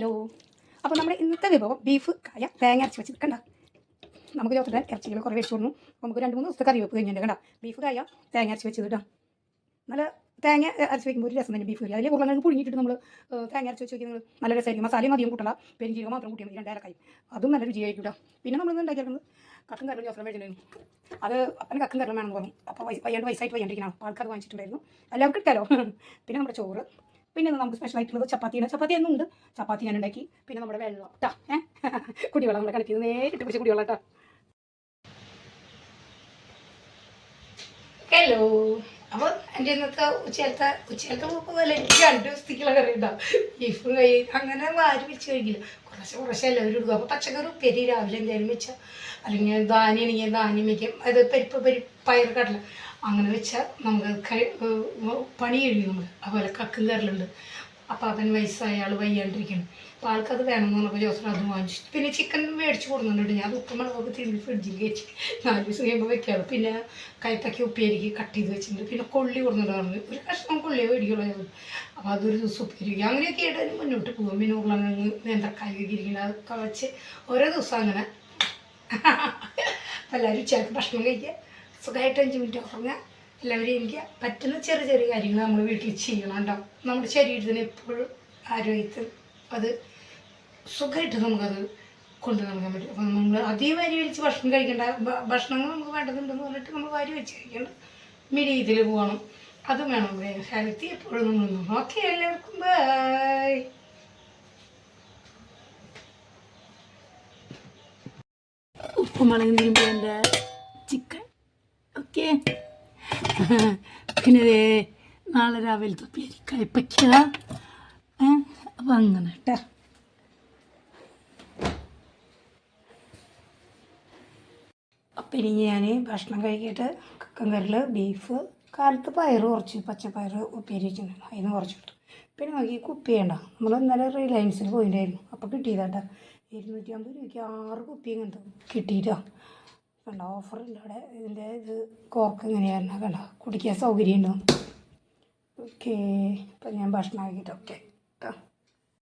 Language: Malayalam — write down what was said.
ഹലോ അപ്പോൾ നമ്മുടെ ഇന്നത്തെ വിഭവം ബീഫ് കായ തേങ്ങ അരച്ച് വെച്ച് കണ്ട? നമുക്ക് ചോദിച്ചാൽ ഇറച്ചികൾ കുറേ വെച്ച് അപ്പോൾ നമുക്ക് രണ്ട് മൂന്ന് ദിവസത്തെ കറി വെപ്പ് കഴിഞ്ഞു കണ്ട? ബീഫ് കായ തേങ്ങ അരച്ച് വെച്ച് കിട്ടാം. നല്ല തേങ്ങ അരച്ച് വെക്കുമ്പോൾ ഒരു രസം തന്നെ ബീഫ് കറി. അതിൽ ഉരുളക്കിഴങ്ങ് പുഴുങ്ങിയിട്ട് നമ്മൾ തേങ്ങ അരച്ച് വെച്ച് വെക്കുന്നത് നല്ല രസമായിരിക്കും. മസാലയും അധികം കൂട്ടണ്ട. പെരിഞ്ചീരകം മാത്രം കൂട്ടിയാൽ മതി. രണ്ടേലക്കായി അതും നല്ല രുചിയായിരിക്കും കേട്ടോ. പിന്നെ നമ്മൾ ഉണ്ടാക്കിയിരുന്നത് കക്കും കറിയും ജോസഫ് മേടിച്ചിട്ടുണ്ടായിരുന്നു അത് അപ്പന് കക്കും കറിയും വേണമെന്ന് പറഞ്ഞു അപ്പോൾ വയ്യാണ്ട് വയസ്സായിട്ട് വയ്യാണ്ടിരിക്കണം ആൾക്കാർ വാങ്ങിച്ചിട്ടുണ്ടായിരുന്നു. എല്ലാവർക്കും കിട്ടാലോ പിന്നെ നമ്മുടെ ചോറ്. പിന്നെ നമുക്ക് സ്പെഷ്യൽ ആയിട്ടുള്ളത്? ചപ്പാത്തിയാണ് ചപ്പാത്തി എന്നുണ്ട്. ചപ്പാത്തി ഞാൻ ഉണ്ടാക്കി. പിന്നെ നമ്മുടെ വെള്ളം. കേട്ടോ ഏഹ് കുടിവെള്ളം നമ്മുടെ കണക്കിന് നേരിട്ട് പിടിച്ച് കുടിവെള്ളം കേട്ടോ ഹലോ അപ്പോൾ എന്റെ ഇന്നത്തെ ഉച്ചയിലത്തെ ഉച്ചയിലത്തെ പോലെ എനിക്ക് രണ്ട് ദിവസത്തേക്കുള്ള കറി ഉണ്ടാവും. ബീഫും കൈ അങ്ങനെ വാരി വെച്ച് കഴിക്കില്ല. കുറച്ച് കുറച്ച് എല്ലാവരും എടുക്കും അപ്പോൾ പച്ചക്കറി ഉപ്പേരി രാവിലെ എന്തായാലും വെച്ചാൽ അല്ലെങ്കിൽ ധാന്യം ആണെങ്കിൽ ധാന്യം വയ്ക്കും അത് പരിപ്പ് പരി പയർ കടല. അങ്ങനെ വെച്ചാൽ നമുക്ക് പണി കഴിയും നമ്മൾ അതുപോലെ കക്കും കറിലുണ്ട് അപ്പോൾ അവൻ വയസ്സായ ആൾ വയ്യാണ്ടിരിക്കണം അപ്പം ആൾക്കത് വേണമെന്ന് പറഞ്ഞപ്പോൾ ജോസഫ് അത് വാങ്ങിച്ചു. പിന്നെ ചിക്കൻ മേടിച്ച് കൊടുക്കുന്നുണ്ട്. ഞാൻ ഉപ്പ് മുളകൊക്കെ തിരുമ്പി ഫ്രിഡ്ജിൽ വെച്ച് നാല് ദിവസം കഴിയുമ്പോൾ വെക്കാറ്. പിന്നെ കയ്പയ്ക്ക് ഉപ്പേരിക്ക് കട്ട് ചെയ്ത് വെച്ചിട്ടുണ്ട്. പിന്നെ കൊള്ളി കൊടുത്തിട്ടുണ്ട് ഒരു കഷ്ണം കൊള്ളിയെ മേടിക്കുള്ളൂ അപ്പോൾ അതൊരു ദിവസം ഉപ്പേരിക്കും അങ്ങനെയൊക്കെ ആയിട്ട് മുന്നോട്ട് പോകും. പിന്നെ ഉരുളങ്ങ് നേന്ത്രക്കായ ഇരിക്കുന്നത് അതൊക്കെ വെച്ച് ഓരോ ദിവസം അങ്ങനെ. എല്ലാവരും ഉച്ചയ്ക്ക് ഭക്ഷണം കഴിക്കുക. സുഖമായിട്ട് അഞ്ച് മിനിറ്റ് ഉറങ്ങുക. എല്ലാവരും എനിക്ക് പറ്റുന്ന ചെറിയ ചെറിയ കാര്യങ്ങൾ നമ്മൾ വീട്ടിൽ ചെയ്യണം കേട്ടോ. നമ്മുടെ ശരീരത്തിന് എപ്പോഴും ആരോഗ്യത്തിൽ അത് സുഖമായിട്ട് നമുക്കത് കൊണ്ടു നടക്കാൻ പറ്റും. അപ്പം നമ്മൾ അധികം വാരി വലിച്ച് ഭക്ഷണം കഴിക്കേണ്ട. ഭക്ഷണങ്ങൾ നമുക്ക് വേണ്ടതുണ്ടെന്ന് പറഞ്ഞിട്ട് നമ്മൾ വാരി വെച്ച് കഴിക്കേണ്ട ഇതിൽ പോകണം. അതും വേണം. ഹെൽത്തി എപ്പോഴും നമ്മൾ ഓക്കെ എല്ലാവർക്കും ബൈ ഉപ്പുമുളകും തിരുമ്പിന്റെ ചിക്കൻ? ഓക്കെ പിന്നെ ദേ നാളെ രാവിലെ തൊപ്പിയാരി കയ്പ്പയ്ക്ക അപ്പം അങ്ങനെ കേട്ടോ അപ്പം ഇനി ഞാൻ ഭക്ഷണം കഴിക്കിയിട്ട് ചിക്കൻ കറിൽ ബീഫ് കാലത്ത് പയറ് കുറച്ച് പച്ചപ്പയർ ഉപ്പേരി വെച്ചിട്ടുണ്ടായിരുന്നു അതിന് കുറച്ച് കിട്ടും പിന്നെ നോക്കി കുപ്പി വേണ്ട നമ്മൾ ഇന്നലെ റിലയൻസിൽ പോയിട്ടുണ്ടായിരുന്നു. അപ്പോൾ കിട്ടിയതാട്ടോ ഇരുന്നൂറ്റി അമ്പത് രൂപയ്ക്ക് ആറ് കുപ്പി ഇങ്ങനത്തെ കിട്ടിയിട്ടോ. കണ്ട? ഓഫറുണ്ട് അവിടെ ഇതിന്റെ ഇത് കോർക്ക് ഇങ്ങനെയായിരുന്നു കണ്ടോ? കുടിക്കാൻ സൗകര്യം ഉണ്ടോ ഓക്കേ അപ്പം ഞാൻ ഭക്ഷണം ആക്കിയിട്ട് ഓക്കെ കേട്ടോ